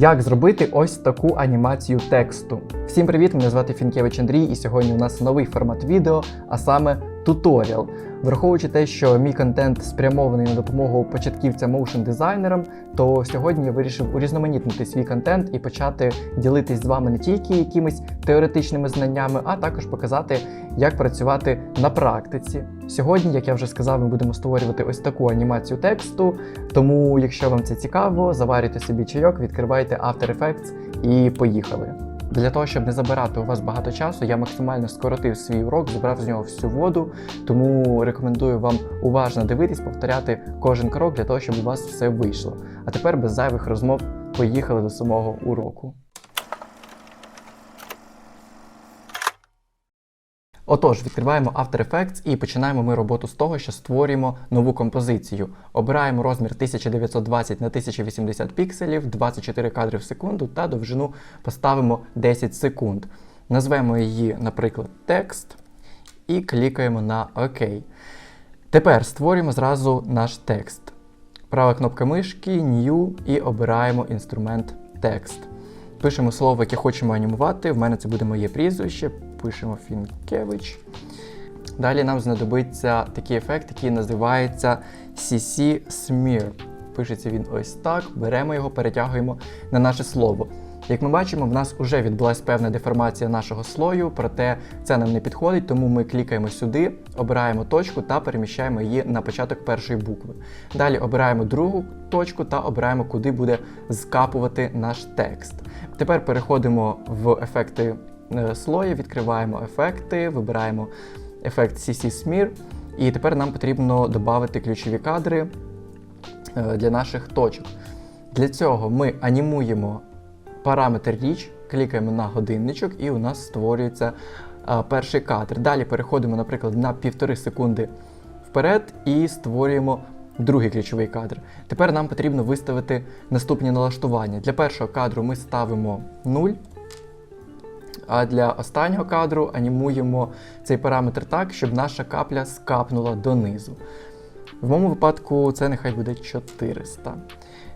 Як зробити ось таку анімацію тексту? Всім привіт! Мене звати Фінкевич Андрій, і сьогодні у нас новий формат відео, а саме туторіал. Враховуючи те, що мій контент спрямований на допомогу початківцям моушн дизайнерам, то сьогодні я вирішив урізноманітнити свій контент і почати ділитись з вами не тільки якимись теоретичними знаннями, а також показати, як працювати на практиці. Сьогодні, як я вже сказав, ми будемо створювати ось таку анімацію тексту. Тому, якщо вам це цікаво, заварюйте собі чайок, відкривайте After Effects і поїхали. Для того, щоб не забирати у вас багато часу, я максимально скоротив свій урок, забрав з нього всю воду, тому рекомендую вам уважно дивитись, повторяти кожен крок для того, щоб у вас все вийшло. А тепер без зайвих розмов поїхали до самого уроку. Отож, відкриваємо After Effects і починаємо ми роботу з того, що створюємо нову композицію. Обираємо розмір 1920 на 1080 пікселів, 24 кадри в секунду та довжину поставимо 10 секунд. Назвемо її, наприклад, текст і клікаємо на ОК. Тепер створюємо зразу наш текст. Права кнопка мишки, New і обираємо інструмент текст. Пишемо слово, яке хочемо анімувати. В мене це буде моє прізвище. Пишемо Фінкевич. Далі нам знадобиться такий ефект, який називається CC Smear. Пишеться він ось так. Беремо його, перетягуємо на наше слово. Як ми бачимо, в нас вже відбулася певна деформація нашого слою, проте це нам не підходить, тому ми клікаємо сюди, обираємо точку та переміщаємо її на початок першої букви. Далі обираємо другу точку та обираємо, куди буде скапувати наш текст. Тепер переходимо в ефекти е, слоя, відкриваємо ефекти, вибираємо ефект CC Smear, і тепер нам потрібно додати ключові кадри е, для наших точок. Для цього ми анімуємо параметр річ, клікаємо на годинничок, і у нас створюється а, перший кадр. Далі переходимо, наприклад, на півтори секунди вперед і створюємо другий ключовий кадр. Тепер нам потрібно виставити наступні налаштування. Для першого кадру ми ставимо 0. А для останнього кадру анімуємо цей параметр так, щоб наша капля скапнула донизу. В моєму випадку це нехай буде 400.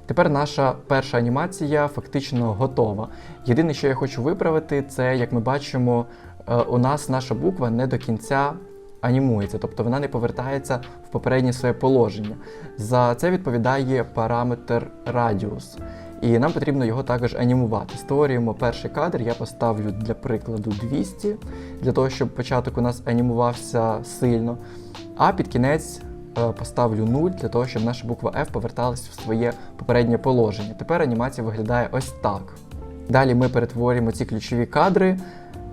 Тепер наша перша анімація фактично готова. Єдине, що я хочу виправити, це, як ми бачимо, е, у нас наша буква не до кінця анімується, тобто вона не повертається в попереднє своє положення. За це відповідає параметр радіус. І нам потрібно його також анімувати. Створюємо перший кадр, я поставлю для прикладу 200, для того, щоб початок у нас анімувався сильно. А під кінець поставлю 0 для того, щоб наша буква F поверталась в своє попереднє положення. Тепер анімація виглядає ось так. Далі ми перетворюємо ці ключові кадри,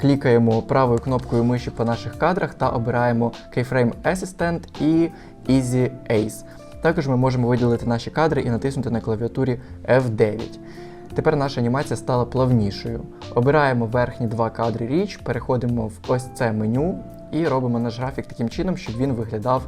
клікаємо правою кнопкою миші по наших кадрах та обираємо Keyframe Assistant і Easy Ace. Також ми можемо виділити наші кадри і натиснути на клавіатурі F9. Тепер наша анімація стала плавнішою. Обираємо верхні два кадри річ, переходимо в ось це меню і робимо наш графік таким чином, щоб він виглядав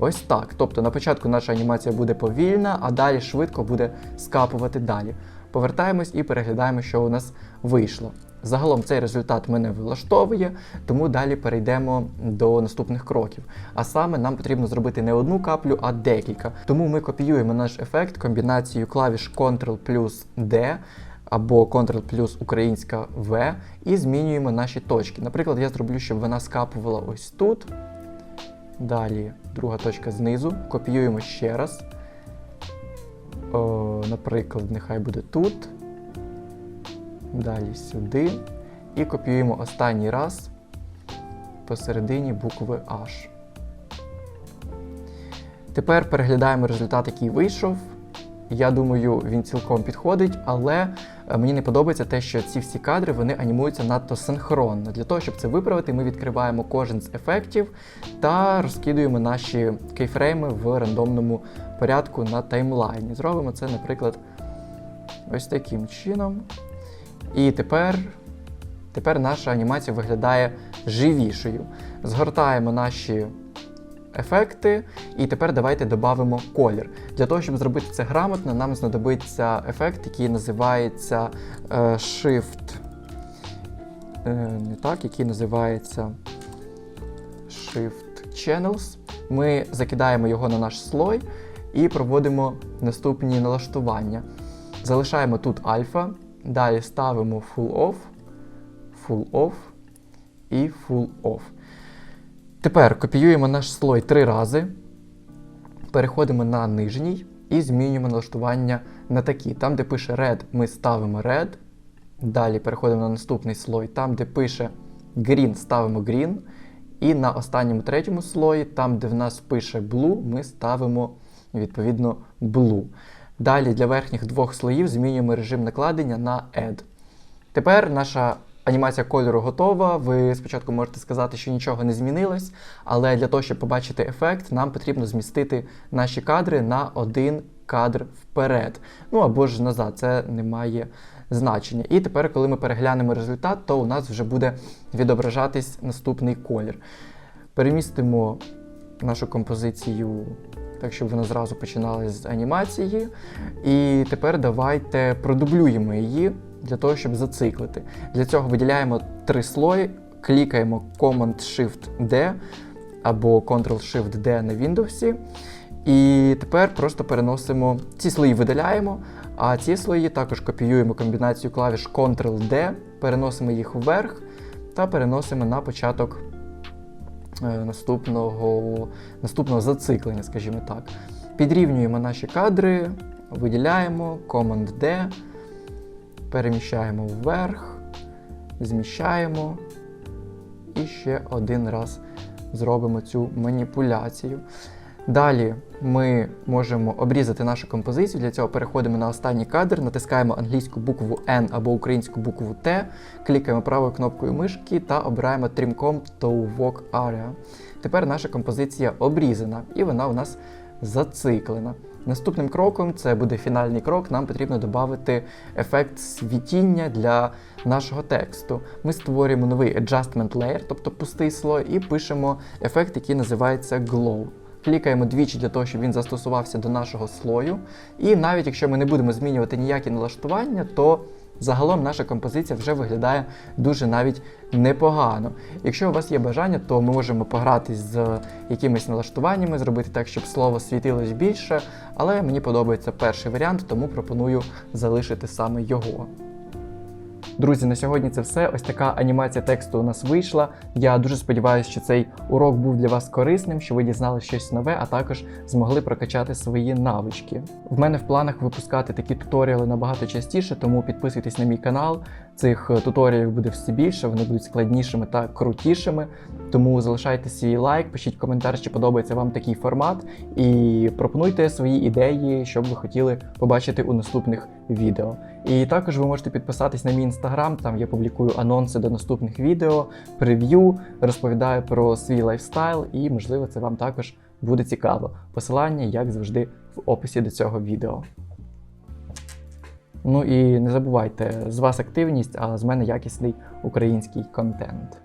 ось так. Тобто на початку наша анімація буде повільна, а далі швидко буде скапувати далі. Повертаємось і переглядаємо, що у нас вийшло. Загалом цей результат мене влаштовує, тому далі перейдемо до наступних кроків. А саме нам потрібно зробити не одну каплю, а декілька. Тому ми копіюємо наш ефект комбінацією клавіш Ctrl плюс D або Ctrl плюс українська V і змінюємо наші точки. Наприклад, я зроблю, щоб вона скапувала ось тут. Далі друга точка знизу. Копіюємо ще раз. О, наприклад, нехай буде тут. Далі сюди. І копіюємо останній раз посередині букви H. Тепер переглядаємо результат, який вийшов. Я думаю, він цілком підходить, але е, мені не подобається те, що ці всі кадри вони анімуються надто синхронно. Для того, щоб це виправити, ми відкриваємо кожен з ефектів та розкидуємо наші кейфрейми в рандомному порядку на таймлайні. Зробимо це, наприклад, ось таким чином. І тепер, тепер наша анімація виглядає живішою. Згортаємо наші ефекти, і тепер давайте додамо колір. Для того, щоб зробити це грамотно, нам знадобиться ефект, який називається е, Shift. Е, не так, який називається Shift Channels. Ми закидаємо його на наш слой і проводимо наступні налаштування. Залишаємо тут альфа, Далі ставимо full off, full off і full off. Тепер копіюємо наш слой три рази, переходимо на нижній і змінюємо налаштування на такі. Там, де пише red, ми ставимо red. Далі переходимо на наступний слой. Там, де пише green, ставимо green. І на останньому третьому слої, там, де в нас пише blue, ми ставимо відповідно blue. Далі для верхніх двох слоїв змінюємо режим накладення на add. Тепер наша анімація кольору готова. Ви спочатку можете сказати, що нічого не змінилось, але для того, щоб побачити ефект, нам потрібно змістити наші кадри на один кадр вперед. Ну або ж назад, це не має значення. І тепер, коли ми переглянемо результат, то у нас вже буде відображатись наступний колір. Перемістимо нашу композицію так, щоб вона зразу починала з анімації. І тепер давайте продублюємо її для того, щоб зациклити. Для цього виділяємо три слої, клікаємо Command-Shift-D або Ctrl-Shift-D на Windows. І тепер просто переносимо ці слої видаляємо, а ці слої також копіюємо комбінацію клавіш Ctrl-D, переносимо їх вверх та переносимо на початок е, наступного, наступного зациклення, скажімо так. Підрівнюємо наші кадри, виділяємо Command-D, переміщаємо вверх, зміщаємо і ще один раз зробимо цю маніпуляцію. Далі ми можемо обрізати нашу композицію. Для цього переходимо на останній кадр, натискаємо англійську букву N або українську букву T, клікаємо правою кнопкою мишки та обираємо Trimcom to Walk Area. Тепер наша композиція обрізана і вона у нас зациклена. Наступним кроком, це буде фінальний крок, нам потрібно додати ефект світіння для нашого тексту. Ми створюємо новий adjustment layer, тобто пустий слой, і пишемо ефект, який називається Glow. Клікаємо двічі для того, щоб він застосувався до нашого слою. І навіть якщо ми не будемо змінювати ніякі налаштування, то загалом наша композиція вже виглядає дуже навіть непогано. Якщо у вас є бажання, то ми можемо погратись з якимись налаштуваннями, зробити так, щоб слово світилось більше. Але мені подобається перший варіант, тому пропоную залишити саме його. Друзі, на сьогодні це все. Ось така анімація тексту у нас вийшла. Я дуже сподіваюся, що цей урок був для вас корисним, що ви дізнали щось нове, а також змогли прокачати свої навички. В мене в планах випускати такі туторіали набагато частіше, тому підписуйтесь на мій канал. Цих е, туторіалів буде все більше, вони будуть складнішими та крутішими. Тому залишайте свій лайк, пишіть коментар, чи подобається вам такий формат, і пропонуйте свої ідеї, що б ви хотіли побачити у наступних відео. І також ви можете підписатись на мій інстаграм, там я публікую анонси до наступних відео, прев'ю, розповідаю про свій лайфстайл, і можливо це вам також буде цікаво. Посилання, як завжди, в описі до цього відео. Ну і не забувайте, з вас активність, а з мене якісний український контент.